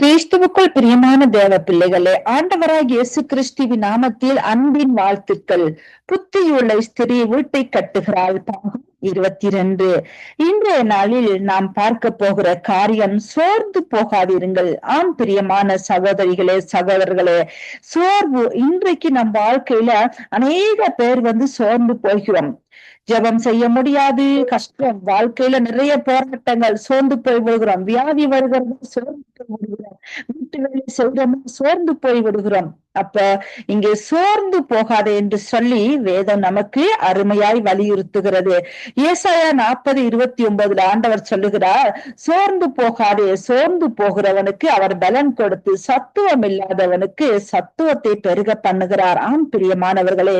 கிறிஸ்துவுக்குள் பிரியமான தேவ பிள்ளைகளே ஆண்டவராக இயேசு கிறிஸ்துவின் நாமத்தில் அன்பின் வாழ்த்துக்கள். புத்தியுள்ள ஸ்திரீ வீட்டை கட்டுகிறாள் பாகம் இருபத்தி ரெண்டு இன்றைய நாளில் நாம் பார்க்க போகிற காரியம் சோர்ந்து போகாதிருங்கள். ஆம் பிரியமான சகோதரிகளே சகோதரர்களே சோர்வு இன்றைக்கு நம் வாழ்க்கையில அநேக பேர் வந்து சோர்ந்து போகிறோம். ஜெபம் செய்ய முடியாது. கஷ்டம். வாழ்க்கையில நிறைய போராட்டங்கள். சோர்ந்து போய் விடுகிறோம். வியாதி வருகிறது சோர்ந்து போய் விடுகிறோம். வீட்டு வேலை செய்கிறோம் சோர்ந்து போய் விடுகிறோம். அப்ப இங்கே சோர்ந்து போகாதே என்று சொல்லி வேதம் நமக்கு அருமையாய் வலியுறுத்துகிறது. ஏசாயா நாற்பது இருபத்தி ஒன்பதுல ஆண்டவர் சொல்லுகிறார் சோர்ந்து போகாதே. சோர்ந்து போகிறவனுக்கு அவர் பலன் கொடுத்து சத்துவம் இல்லாதவனுக்கு சத்துவத்தை பெருக பண்ணுகிறார். ஆம் பிரியமானவர்களே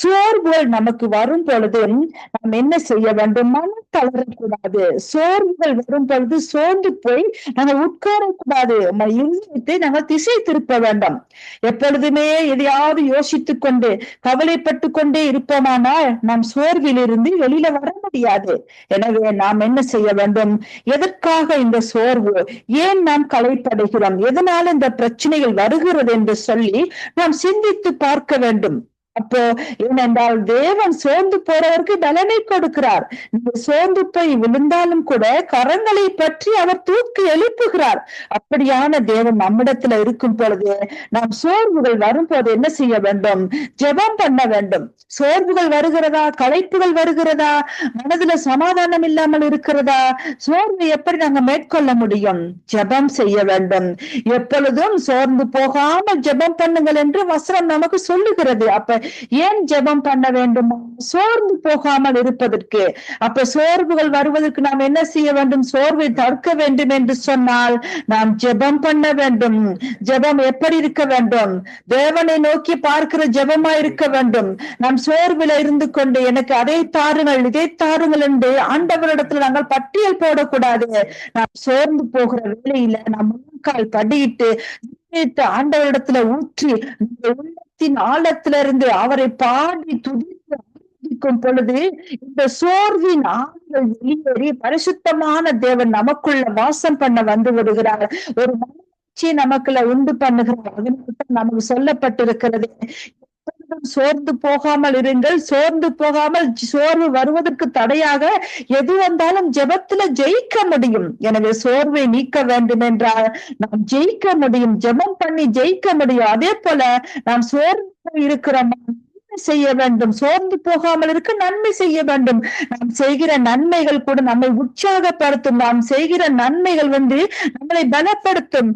சோர்வுகள் நமக்கு வரும் பொழுது நாம் என்ன செய்ய வேண்டும்? மனம் தளரக்கூடாது. சோர்வுகள் வரும் பொழுது சோர்ந்து போய் நாங்கள் உட்காரக்கூடாது. நம்ம இருதயத்தை நாங்கள் திசை திருப்ப வேண்டும். எப்பொழுதுமே எதையாவது யோசித்துக் கொண்டு கவலைப்பட்டு கொண்டே இருப்போமானால் நாம் சோர்விலிருந்து வெளியில வர முடியாது. எனவே நாம் என்ன செய்ய வேண்டும்? எதற்காக இந்த சோர்வு? ஏன் நாம் களைப்படைகிறோம்? எதனால் இந்த பிரச்சனைகள் வருகிறது என்று சொல்லி நாம் சிந்தித்து பார்க்க வேண்டும். அப்போ ஏனென்றால் தேவன் சோர்ந்து போறவருக்கு பலனை கொடுக்கிறார். நீங்க சோர்ந்து போய் விழுந்தாலும் கூட கரங்களை பற்றி அவர் தூக்கி எழுப்புகிறார். அப்படியான தேவன் நம்மிடத்துல இருக்கும் பொழுது நாம் சோர்வுகள் வரும்போது என்ன செய்ய வேண்டும்? ஜெபம் பண்ண வேண்டும். சோர்வுகள் வருகிறதா? களைப்புகள் வருகிறதா? மனதுல சமாதானம் இல்லாமல் இருக்கிறதா? சோர்வை எப்படி நாங்க மேற்கொள்ள முடியும்? ஜெபம் செய்ய வேண்டும். எப்பொழுதும் சோர்ந்து போகாமல் ஜெபம் பண்ணுங்கள் என்று வசனம் நமக்கு சொல்லுகிறது. அப்ப ஏன் ஜெபம் பண்ண வேண்டும்? சோர்ந்து போகாமல் இருப்பதற்கு. அப்ப சோர்வுகள் வருவதற்கு நாம் என்ன செய்ய வேண்டும்? சோர்வை தடுக்க வேண்டும் என்று சொன்னால் நாம் ஜெபம் பண்ண வேண்டும். ஜெபம் எப்படி இருக்க வேண்டும்? தேவனை நோக்கி பார்க்கிற ஜெபமா இருக்க வேண்டும். நாம் சோர்வில் இருந்து கொண்டு எனக்கு அதை தாருங்கள் இதை தாருங்கள் என்று ஆண்டவரிடத்துல நாங்கள் பட்டியல் போடக்கூடாது. நாம் சோர்ந்து போகிற வேலையில நாம் முன்கால் படியிட்டு ஆண்டவரிடத்துல ஊற்றி உள்ளத்தின் ஆழத்துல இருந்து அவரை பாடி துதித்து ஆராதிக்கும் பொழுது இந்த சோர்வின் ஆண்கள் வெளியேறி பரிசுத்தமான தேவன் நமக்குள்ள வாசம் பண்ண வந்து விடுகிறார். ஒரு மகிழ்ச்சி நமக்குள்ள உண்டு பண்ணுகிறார் அதனால்தான் நமக்கு சொல்லப்பட்டிருக்கிறது. சோர்ந்து போகாமல் இருங்கள். சோர்ந்து போகாமல் சோர்வு வருவதற்கு தடையாக எது வந்தாலும் ஜெபத்துல ஜெயிக்க முடியும். எனவே சோர்வை நீக்க வேண்டும் என்றால் நாம் ஜெயிக்க முடியும். ஜெபம் பண்ணி ஜெயிக்க முடியும். அதே போல நாம் சோர்ந்து இருக்கிறோம் செய்ய வேண்டும். சோர்ந்து போகாமல் இருக்க நன்மை செய்ய வேண்டும். நாம் செய்கிற நன்மைகள் கூட நம்மை உற்சாகப்படுத்தும். நாம் செய்கிற நன்மைகள் வந்து நம்மளை பலப்படுத்தும்.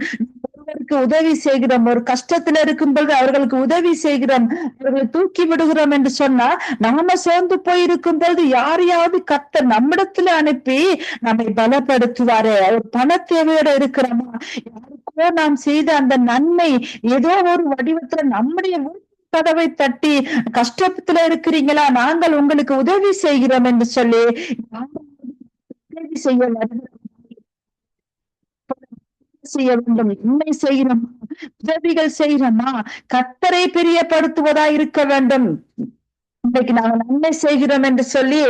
அவர்களுக்கு உதவி செய்கிறோம். ஒரு கஷ்டத்துல இருக்கும் பொழுது அவர்களுக்கு உதவி செய்கிறோம். அவர்களை தூக்கி விடுகிறோம் என்று சொன்னா நாம சோர்ந்து போயிருக்கும் பொழுது யாரையாவது கத்த நம்மிடத்துல அனுப்பி நம்மை பலப்படுத்துவாரு. அவர் பண தேவையோட இருக்கிறோமா? யாருக்கோ நாம் செய்த அந்த நன்மை ஏதோ ஒரு வடிவத்துல நம்முடைய கதவை தட்டி கஷ்டத்துல இருக்கிறீங்களா? நாங்கள் உங்களுக்கு உதவி செய்கிறோம் என்று சொல்லி உதவி செய்ய செய்ய வேண்டும். நன்மை செய்கிறோமா. உதவிகள் செய்கிறோமா? கத்தரை பிரியப்படுத்துவதா இருக்க வேண்டும். இன்றைக்கு நாங்கள் நன்மை செய்கிறோம் என்று சொல்லி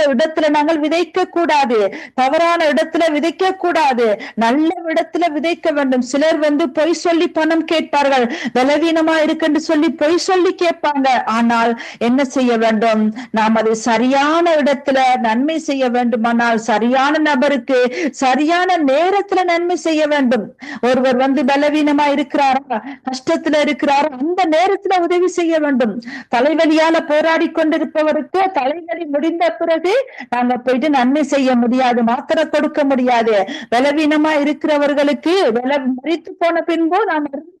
இடத்துல நாங்கள் விதைக்க கூடாது. தவறான இடத்துல விதைக்க கூடாது. நல்ல இடத்துல விதைக்க வேண்டும். சிலர் வந்து பொய் சொல்லி பணம் கேட்பார்கள். பலவீனமா இருக்குன்னு சொல்லி பொய் சொல்லி கேட்பாங்க. ஆனால் என்ன செய்ய வேண்டும்? நாம் அதை சரியான இடத்துல நன்மை செய்ய வேண்டுமானால் சரியான நபருக்கு சரியான நேரத்துல நன்மை செய்ய வேண்டும். ஒருவர் வந்து பலவீனமா இருக்கிறாரா? கஷ்டத்துல இருக்கிறாரா? அந்த நேரத்துல உதவி செய்ய வேண்டும். தலைவலியால போராடி கொண்டிருப்பவருக்கு தலைவலி முடிந்த பிறகு நாங்க போயிட்டு நன்மை செய்ய முடியாது மாத்திரை கொடுக்க முடியாது. பலவீனமா இருக்கிறவர்களுக்கு வில மறித்து போன பின்போ நாம் கொடுக்க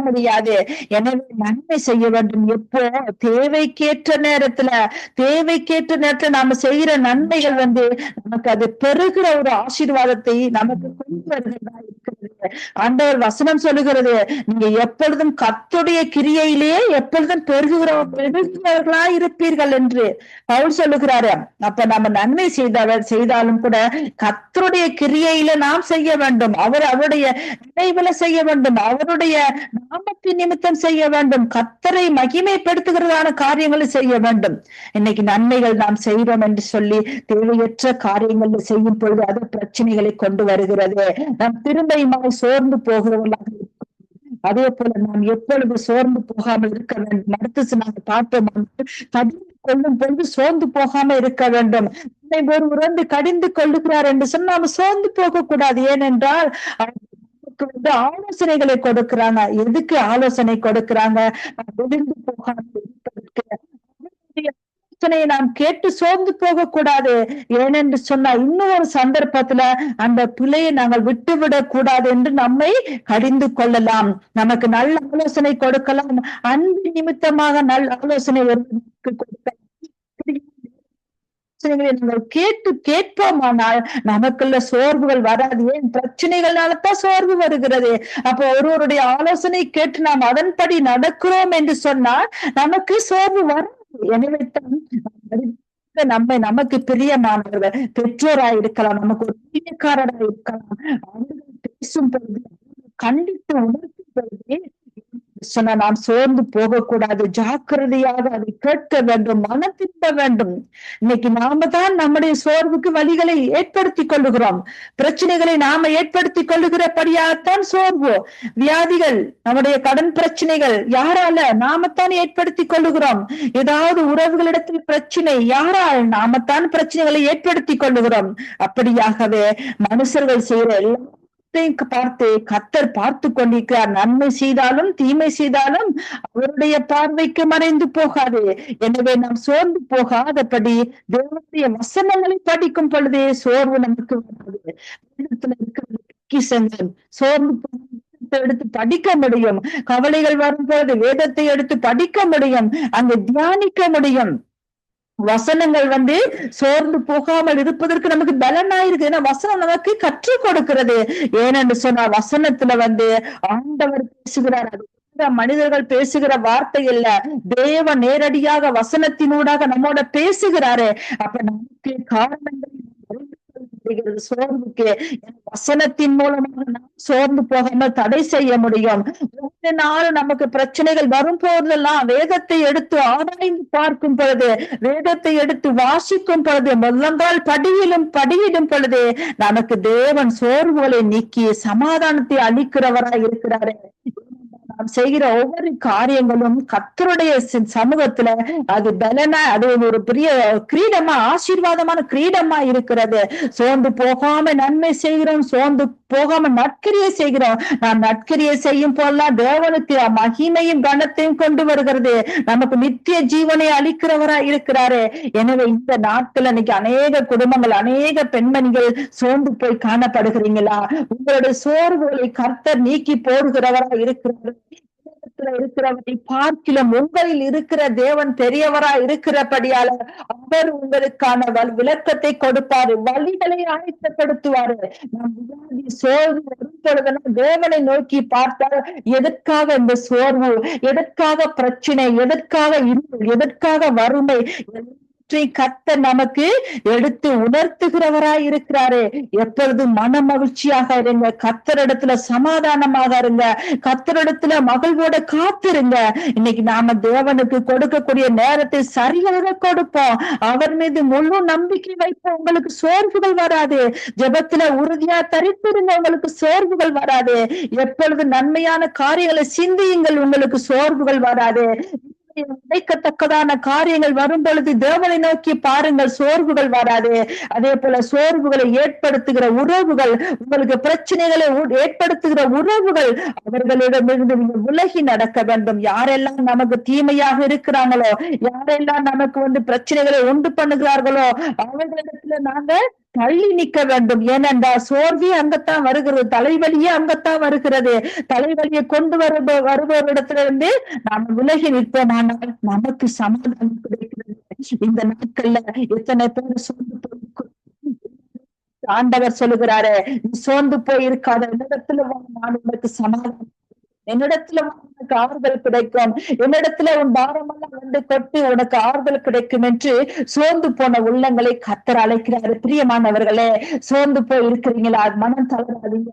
முடியாது. எனவே நன்மை செய்ய வேண்டும். எப்போ? தேவைக்கேற்ற நேரத்துல. தேவைக்கேற்ற நேரத்துல நாம செய்யற நன்மைகள் வந்து நமக்கு அது பெருகிற ஒரு ஆசீர்வாதத்தை நமக்கு கொண்டு வருகிறதா இருக்க ஆண்டவர் வசனம் சொல்லுகிறது நீங்க எப்பொழுதும் கத்துடைய கிரியையிலேயே எப்பொழுதும் பெருகுகிறவர்களா இருப்பீர்கள் என்று பவுல் சொல்லுகிறாரு. அப்ப நம்ம நன்மை செய்தவர் செய்தாலும் கூட கத்தருடைய கிரியையில நாம் செய்ய வேண்டும். அவர் அவருடைய நினைவுல செய்ய வேண்டும். அவருடைய நாமத்தின் நிமித்தம் செய்ய வேண்டும். கத்தரை மகிமைப்படுத்துகிறதான காரியங்களை செய்ய வேண்டும். இன்னைக்கு நன்மைகள் நாம் செய்வோம் என்று சொல்லி தேவையற்ற காரியங்கள் செய்யும் பொழுது அது பிரச்சனைகளை கொண்டு வருகிறது. நாம் திரும்ப நிமித்தமாக சோர்ந்து போகிறவர்களாக இருக்கும் அதே போல நாம் எப்பொழுது சோர்ந்து போகாமல் இருக்க வேண்டும்? அடுத்து நாங்கள் பார்த்தோம் கடிந்து கொள்ளும் பொழுது சோர்ந்து போகாம இருக்க வேண்டும். என்னை ஒருவர் வந்து கடிந்து கொள்ளுகிறார் என்று சொன்னால் நாம் சோர்ந்து போக கூடாது. ஏனென்றால் நமக்கு வந்து ஆலோசனைகளை கொடுக்கிறாங்க. எதுக்கு ஆலோசனை கொடுக்கிறாங்க? விழுந்து போகாமல் இருப்பதற்கு ஆலோசனையை நாம் கேட்டு சோர்ந்து போக கூடாது ஏனென்று சொன்னா இன்னும் ஒரு சந்தர்ப்பத்துல அந்த பிள்ளையை நாங்கள் விட்டுவிடக் கூடாது என்று நம்மை கடிந்து கொள்ளலாம். நமக்கு நல்ல ஆலோசனை கொடுக்கலாம். அன்பு நிமித்தமாக நல்ல ஆலோசனை ஒருவருக்கு கொடுக்கலாம். பிரச்சனைகளை கேட்டு கேட்போமானால் நமக்குள்ள சோர்வுகள் வராது. ஏன்? பிரச்சனைகள்னால தான் சோர்வு வருகிறது. அப்போ ஒருவருடைய ஆலோசனை கேட்டு நாம் அதன்படி நடக்கிறோம் என்று சொன்னால் நமக்கு சோர்வு வரும் எனவே நம்மை நமக்கு பிரியமானவர்கள் பெற்றோராய் இருக்கலாம் நமக்கு ஒரு பிரியக்காரராய் இருக்கலாம். அவர்கள் பேசும் பொழுது கண்டித்து உணர்த்தும் பொழுது சொன்ன நாம் சோர்ந்து போகக்கூடாது ஜாக்கிரதையாக அதை கேட்க வேண்டும் மனம் திரும்ப வேண்டும். இன்னைக்கு நாம தான் நம்முடைய சோர்வுக்கு வழிகளை ஏற்படுத்திக் கொள்ளுகிறோம். பிரச்சனைகளை நாம ஏற்படுத்திக் கொள்ளுகிறபடியாகத்தான் சோர்வு. வியாதிகள் நம்முடைய கடன் பிரச்சனைகள் யாரால நாமத்தான் ஏற்படுத்திக் கொள்ளுகிறோம். ஏதாவது உறவுகளிடத்தில் பிரச்சனை யாரால் நாமத்தான் பிரச்சனைகளை ஏற்படுத்திக் கொள்ளுகிறோம்? அப்படியாகவே மனுஷர்கள் செய்யற எல்லா பார்த்து கத்தர் பார்த்து கொண்டிருக்கிறார். நன்மை செய்தாலும் தீமை செய்தாலும் அவருடைய பார்வைக்கு மறைந்து போகாது. எனவே நாம் சோர்ந்து போகாதபடி தேவனுடைய வசனங்களை படிக்கும் பொழுதே சோர்வு நமக்கு வராது வேதத்துல இருக்கிற பொக்கிஷங்கள் சோர்ந்து எடுத்து படிக்க முடியும். கவலைகள் வரும்போது வேதத்தை எடுத்து படிக்க முடியும். அங்கு தியானிக்க முடியும். வசனங்கள் வந்து சோர்ந்து போகாமல் இருப்பதற்கு நமக்கு பலனாயிருக்கு ஏன்னா வசனம் நமக்கு கற்றுக் கொடுக்கிறது. ஏனென்று சொன்னா வசனத்துல வந்து ஆண்டவர் பேசுகிறார். அது மனிதர்கள் பேசுகிற வார்த்தை இல்ல தேவ நேரடியாக வசனத்தினூடாக நம்மோட பேசுகிறாரு. அப்ப நமக்கு காரணங்கள் சோர்வுக்கு வசனத்தின் மூலமாக நாம் சோர்ந்து போகாமல் தடை செய்ய முடியும். ஒவ்வொரு நாளும் நமக்கு பிரச்சனைகள் வரும் போதெல்லாம் வேதத்தை எடுத்து ஆராய்ந்து பார்க்கும் பொழுது வேதத்தை எடுத்து வாசிக்கும் பொழுது முள்ளங்கால் படியிலும் படியிடும் பொழுது நமக்கு தேவன் சோர்வுகளை நீக்கி சமாதானத்தை அளிக்கிறவராய் இருக்கிறாரு. நாம் செய்கிற ஒவ்வொரு காரியங்களும் கத்தருடைய சமூகத்துல அது பலனா அது ஒரு பெரிய கிரீடமா ஆசீர்வாதமான கிரீடமா இருக்கிறது. சோர்ந்து போகாம நன்மை செய்கிறோம் சோர்ந்து போகாம நற்கரியை செய்கிறோம். நாம் நற்கரியை செய்யும் போதெல்லாம் தேவனுக்கு மகிமையும் கனத்தையும் கொண்டு வருகிறது. நமக்கு நித்திய ஜீவனை அளிக்கிறவரா இருக்கிறாரு. எனவே இந்த நாட்கள் இன்னைக்கு அநேக குடும்பங்கள் அநேக பெண்மணிகள் சோர்ந்து போய் காணப்படுகிறீங்களா? உங்களுடைய சோர்வுகளை கர்த்தர் நீக்கி போடுகிறவரா இருக்கிறாரு. இருக்கிறவரை பார்க்கிலும் உங்களில் இருக்கிற தேவன் பெரியவரா இருக்கிறபடியால அவர் உங்களுக்கான விளக்கத்தை கொடுப்பாரு வழிகளை ஆயத்தப்படுத்துவாரு நம் வியாதி சோர்வு வரும் தேவனை நோக்கி பார்த்தால் எதற்காக இந்த சோர்வு எதற்காக பிரச்சனை எதற்காக இருள் எதற்காக வறுமை கத்த நமக்கு எடுத்து உணர்த்துகிறவராய் இருக்கிறாரு. எப்பொழுது மன மகிழ்ச்சியாக இருங்க. கத்தரிடத்துல சமாதானமாக இருங்க. கத்தரிடத்துல மகிழ்வோட காத்திருங்க. இன்னைக்கு நாம தேவனுக்கு கொடுக்கக்கூடிய நேரத்தை சரியாக கொடுப்போம். அவர் மீது முழு நம்பிக்கை வைப்போம். உங்களுக்கு சோர்வுகள் வராது. ஜபத்துல உறுதியா தரித்திருங்க. உங்களுக்கு சோர்வுகள் வராது. எப்பொழுது நன்மையான காரியங்களை சிந்தியுங்கள். உங்களுக்கு சோர்வுகள் வராது. உடைக்கத்தக்கதான காரியங்கள் வரும் பொழுது தேவனை நோக்கி பாருங்கள் சோர்வுகள் வராது. அதே போல சோர்வுகளை ஏற்படுத்துகிற உறவுகள் உங்களுக்கு பிரச்சனைகளை ஏற்படுத்துகிற உறவுகள் அவர்களிடமிருந்து நீங்கள் விலகி நடக்க வேண்டும். யாரெல்லாம் நமக்கு தீமையாக இருக்கிறாங்களோ யாரெல்லாம் நமக்கு வந்து பிரச்சனைகளை உண்டு பண்ணுகிறார்களோ அவர்களிடத்துல நாங்க தள்ளி நிக்க வேண்டும். ஏனென்றால் சோர்வே அங்கத்தான் வருகிறது. தலைவலியே அங்கத்தான் வருகிறது. தலைவலியை கொண்டு வரு வருபவரிடத்துல இருந்து நாம் விலகி நிற்போமானால் நமக்கு சமாதானம் கிடைக்கிறது. இந்த நாட்கள்ல எத்தனை பேர் சோர்ந்து போய் ஆண்டவர் சொல்லுகிறாரு நீ சோர்ந்து போயிருக்காத. என்னிடத்துல நான் உனக்கு சமாதானம். என்னிடத்துல உனக்கு ஆறுதல் கிடைக்கும். என்னிடத்துல உன் பாரமெல்லாம் வந்து கொட்டி உனக்கு ஆறுதல் கிடைக்கும் என்று சோர்ந்து போன உள்ளங்களை கத்தர் அழைக்கிறாரு. பிரியமானவர்களே சோர்ந்து போய் இருக்கிறீங்களா? மனம் தளராதீங்க.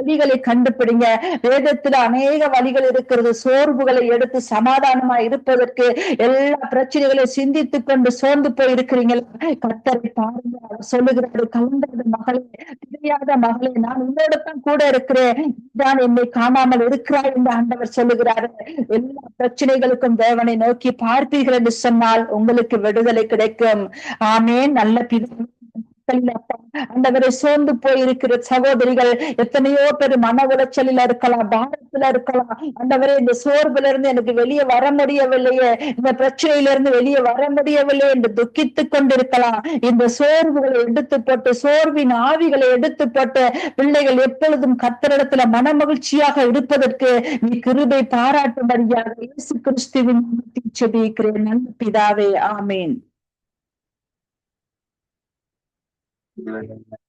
வழிகளை கண்டுபிடிங்க. வேதத்துல அநேக வழிகள் இருக்கிறது. சோர்வுகளை எடுத்து சமாதானமா இருப்பதற்கு எல்லா பிரச்சனைகளையும் சிந்தித்துக் கொண்டு சோர்ந்து போய் இருக்கிறீங்களா? கத்தரை பாருங்க. அவர் சொல்லுகிறாரு கலந்தது மகளே தெரியாத மகளே நான் உன்னோட தான் கூட இருக்கிறேன். தான் என்னை காணாமல் இருக்கிறாய் என்று ஆண்டவர் சொல்லுகிறார்கள் எல்லா பிரச்சனைகளுக்கும் தேவனை நோக்கி பார்ப்பீர்கள் என்று சொன்னால் உங்களுக்கு விடுதலை கிடைக்கும். ஆமே நல்ல பிதா ஆண்டவரை சோர்ந்து போயிருக்கிற சகோதரிகள் எத்தனையோ பேர் மன உளைச்சலில் இருக்கலாம் பாரத்துல இருக்கலாம். ஆண்டவரே இந்த சோர்வுல இருந்து எனக்கு வெளியே வர முடியவில்லையே. இந்த பிரச்சனையில இருந்து வெளியே வர முடியவில்லை என்று துக்கித்துக் கொண்டிருக்கலாம். இந்த சோர்வுகளை எடுத்து போட்டு சோர்வின் ஆவிகளை எடுத்து போட்டு பிள்ளைகள் எப்பொழுதும் கத்தரிடத்துல மன மகிழ்ச்சியாக இருப்பதற்கு நீ கிருபை பாராட்டும்படியாக இயேசு கிறிஸ்துவின் நாமத்தில் செபிக்கிறேன். நல்ல பிதாவே ஆமேன். Gracias.